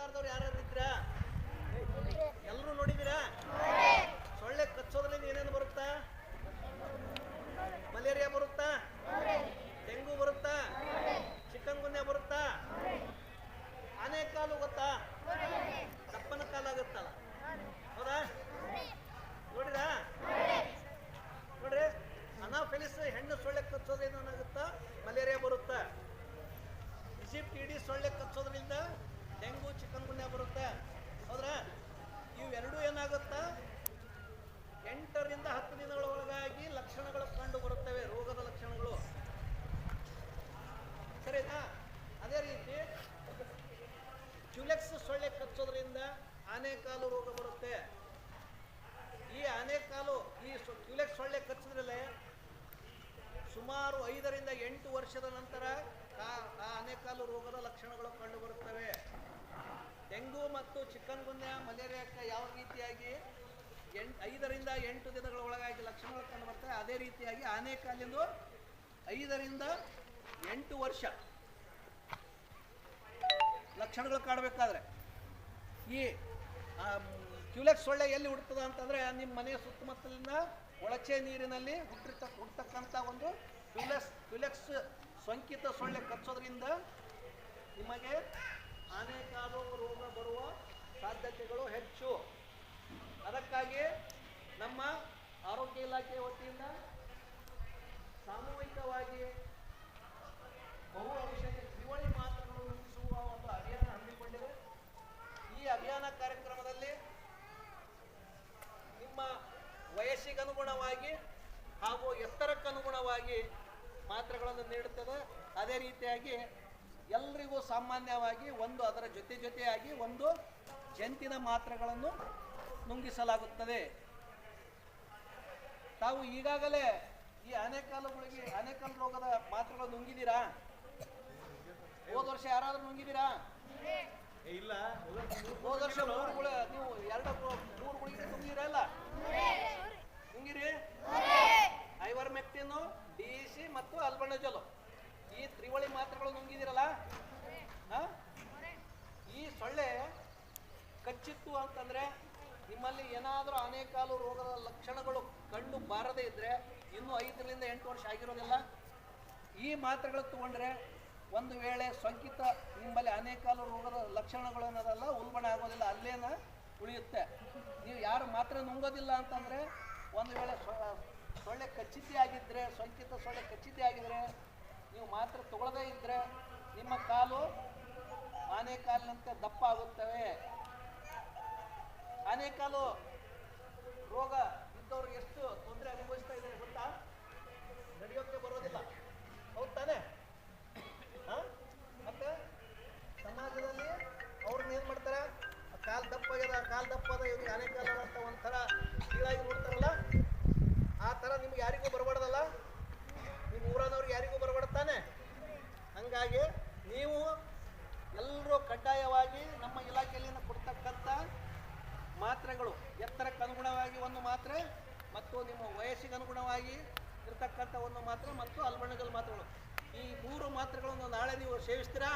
ನೋಡ್ಲಾರ್ದವ್ರು ಯಾರು ಇದ್ರಾ ಎಲ್ಲರೂ ನೋಡಿದ್ದೀರಾ? ಸೊಳ್ಳೆ ಕಚ್ಚೋದ್ರಿಂದ ಏನೇನು ಬರುತ್ತಾ? ಮಲೇರಿಯಾ ಬರುತ್ತಾ? ಡೆಂಗು ಬರುತ್ತಾ? ಚಿಕನ್ ಗುನ್ಯಾ ಬರುತ್ತಾ? ಆನೆ ಕಾಲು ಗೊತ್ತಾ? ದಪ್ಪನ ಕಾಲಾಗುತ್ತಲ್ಲ ಹೌದಾ? ನೋಡಿರಾ? ನೋಡ್ರಿ, ಅನಾಫೆಲಿಸ್ ಹೆಣ್ಣು ಸೊಳ್ಳೆ ಕಚ್ಚೋದ್ರಿಂದ ಏನಾಗುತ್ತಾ? ಮಲೇರಿಯಾ ಬರುತ್ತಾ? ಇಜಿಪ್ಟ್ ಇಡೀ ಸೊಳ್ಳೆ ಕಚ್ಚೋದ್ರಿಂದ ಡೆಂಗು, ಚಿಕನ್ ಬರುತ್ತೆ. ಹೌದ್ರಾ? ಇವೆರಡೂ ಏನಾಗುತ್ತಾ? ಎಂಟರಿಂದ ಹತ್ತು ದಿನಗಳ ಒಳಗಾಗಿ ಲಕ್ಷಣಗಳು ಕಂಡು ಬರುತ್ತವೆ, ರೋಗದ ಲಕ್ಷಣಗಳು. ಸರಿನಾ? ಅದೇ ರೀತಿ ಕ್ಯುಲೆಕ್ಸ್ ಸೊಳ್ಳೆ ಕಚ್ಚೋದ್ರಿಂದ ಆನೆಕಾಲು ರೋಗ ಬರುತ್ತೆ. ಈ ಆನೆಕಾಲು ಈ ಸೊ- ಕ್ಯುಲೆಕ್ಸ್ ಸೊಳ್ಳೆ ಕಚ್ಚಿದ್ರಲ್ಲೇ ಸುಮಾರು ಐದರಿಂದ ಎಂಟು ವರ್ಷದ ನಂತರ ಆ ಆನೆಕಾಲು ರೋಗದ ಲಕ್ಷಣಗಳು ಕಂಡು ಬರುತ್ತವೆ. ಡೆಂಗು ಮತ್ತು ಚಿಕನ್ ಮಲೇರಿಯಾಕ್ಕೆ ಯಾವ ರೀತಿಯಾಗಿ ಎಂಟು, ಐದರಿಂದ ಎಂಟು ದಿನಗಳ ಒಳಗಾಗಿ ಲಕ್ಷಣಗಳು ಕಂಡು ಬರ್ತವೆ ಅದೇ ರೀತಿಯಾಗಿ ಆನೆಕಾಲಿಂದು ಐದರಿಂದ ಎಂಟು ವರ್ಷ ಲಕ್ಷಣಗಳು ಕಾಡಬೇಕಾದ್ರೆ ಈ ಕ್ಯೂಲೆಕ್ಸ್ ಸೊಳ್ಳೆ ಎಲ್ಲಿ ಹುಡ್ತದ ಅಂತಂದ್ರೆ ನಿಮ್ಮ ಮನೆಯ ಸುತ್ತಮುತ್ತಲಿನ ಒಳಚೆ ನೀರಿನಲ್ಲಿ ಹುಟ್ಟಿರ್ತ ಹುಡ್ತಕ್ಕಂಥ ಒಂದು ಕ್ಯೂಲೆಕ್ಸ್ ಕ್ಯೂಲೆಕ್ಸ್ ಸೋಂಕಿತ ಸೊಳ್ಳೆ ಕಚ್ಚೋದ್ರಿಂದ ನಿಮಗೆ ಆನೆಕಾಲು ರೋಗ ಬರುವ ಸಾಧ್ಯತೆಗಳು ಹೆಚ್ಚು. ಅದಕ್ಕಾಗಿ ನಮ್ಮ ಆರೋಗ್ಯ ಇಲಾಖೆ ವತಿಯಿಂದ ಸಾಮೂಹಿಕವಾಗಿ ಬಹು ಔಷಧಿ ತ್ರಿವಳಿ ಮಾತ್ರೆಗಳು ರೂಪಿಸುವ ಒಂದು ಅಭಿಯಾನ ಹಮ್ಮಿಕೊಂಡಿದೆ. ಈ ಅಭಿಯಾನ ಕಾರ್ಯಕ್ರಮದಲ್ಲಿ ನಿಮ್ಮ ವಯಸ್ಸಿಗನುಗುಣವಾಗಿ ಹಾಗೂ ಎತ್ತರಕ್ಕನುಗುಣವಾಗಿ ಮಾತ್ರೆಗಳನ್ನು ನೀಡುತ್ತದೆ. ಅದೇ ರೀತಿಯಾಗಿ ಎಲ್ರಿಗೂ ಸಾಮಾನ್ಯವಾಗಿ ಒಂದು ಅದರ ಜೊತೆ ಜೊತೆಯಾಗಿ ಒಂದು ಜಂತಿನ ಮಾತ್ರೆಗಳನ್ನು ನುಂಗಿಸಲಾಗುತ್ತದೆ. ತಾವು ಈಗಾಗಲೇ ಈ ಆನೆಕಾಲುಗಳಿಗೆ ಅನೇಕಾಲು ರೋಗದ ಮಾತ್ರೆಗಳು ನುಂಗಿದ್ದೀರಾ? ಹೋದ ವರ್ಷ ಯಾರಾದ್ರೂ ನುಂಗಿದ್ದೀರಾ? ಇಲ್ಲ. ಹೋದ ವರ್ಷ ಮೂರು ಗುಳ ನೀವು ಎರಡು ಮೂರು ಗುಳಿಗೆ ನುಂಗಿದ್ದೀರಾ ಇಲ್ಲ ನುಂಗಿರಿ ಐವರ್ಮೆಕ್ಟಿನ್ ಡಿ ಸಿ ಮತ್ತು ಅಲ್ಬಣಜಲು ಈ ತ್ರಿವಳಿ ಮಾತ್ರೆಗಳು ನುಂಗಿದಿರಲ್ಲ ಆ? ಈ ಸೊಳ್ಳೆ ಕಚ್ಚಿತ್ತು ಅಂತಂದ್ರೆ ನಿಮ್ಮಲ್ಲಿ ಏನಾದರೂ ಅನೇಕಾಲು ರೋಗದ ಲಕ್ಷಣಗಳು ಕಂಡು ಬಾರದೇ ಇದ್ದರೆ ಇನ್ನೂ ಐದರಿಂದ ಎಂಟು ವರ್ಷ ಆಗಿರೋದಿಲ್ಲ? ಈ ಮಾತ್ರೆಗಳು ತಗೊಂಡ್ರೆ ಒಂದು ವೇಳೆ ಸೋಂಕಿತ ನಿಮ್ಮಲ್ಲಿ ಅನೇಕಾಲು ರೋಗದ ಲಕ್ಷಣಗಳು ಏನದಲ್ಲ ಉಲ್ಬಣ ಆಗೋದಿಲ್ಲ, ಅಲ್ಲೇನ ಉಳಿಯುತ್ತೆ. ನೀವು ಯಾರು ಮಾತ್ರೆ ನುಂಗೋದಿಲ್ಲ ಅಂತಂದರೆ ಒಂದು ವೇಳೆ ಸೊಳ್ಳೆ ಕಚ್ಚಿತಿ ಆಗಿದ್ದರೆ ಸೋಂಕಿತ ಸೊಳ್ಳೆ ಕಚ್ಚಿತಿ ಆಗಿದ್ರೆ ನೀವು ಮಾತ್ರೆ ತಗೊಳ್ಳದೇ ಇದ್ದರೆ ನಿಮ್ಮ ಕಾಲು ಆನೆ ಕಾಲಿನಂತೆ ದಪ್ಪ ಆಗುತ್ತವೆ. ಆನೆಕಾಲು ರೋಗ ಇದ್ದವ್ರಿಗೆ ಎಷ್ಟು ತೊಂದರೆ ಅನುಭವಿಸ್ತಾ ಇದ್ದಾರೆ ಗೊತ್ತಾ? ನಡೆಯೋಕ್ಕೆ ಬರೋದಿಲ್ಲ. ಹೌದ್ ತಾನೆ? ಮತ್ತೆ ಸಮಾಜದಲ್ಲಿ ಅವ್ರನ್ನ ಏನ್ ಮಾಡ್ತಾರೆ? ಕಾಲ್ ದಪ್ಪ ಆಗ್ಯದ ಕಾಲ್ ದಪ್ಪ ಅದ ಇವ್ರಿಗೆ ಆನೆಕಾಲ ಅಂತ ಒಂಥರ ಕೀಳಾಗಿ ನೋಡ್ತಾರಲ್ಲ? ಆ ಥರ ನಿಮ್ಗೆ ಯಾರಿಗೂ ಬರಬಾರ್ದಲ್ಲ? ನಿಮ್ಮ ಊರಾದವ್ರಿಗೆ ಯಾರಿಗೂ ಬರಬಾರ್ದು ತಾನೆ? ಹಂಗಾಗಿ ನೀವು ಎಲ್ಲರೂ ಕಡ್ಡಾಯವಾಗಿ ಮಾತ್ರೆಗಳು ಎತ್ತರಕ್ಕೆ ಅನುಗುಣವಾಗಿ ಒಂದು ಮಾತ್ರೆ ಮತ್ತು ನಿಮ್ಮ ವಯಸ್ಸಿಗೆ ಅನುಗುಣವಾಗಿ ಇರ್ತಕ್ಕಂಥ ಒಂದು ಮಾತ್ರೆ ಮತ್ತು ಅಲ್ಬಣಗಲ್ ಮಾತ್ರೆಗಳು. ಈ ಮೂರು ಮಾತ್ರೆಗಳನ್ನು ನಾಳೆ ನೀವು ಸೇವಿಸ್ತೀರಾ?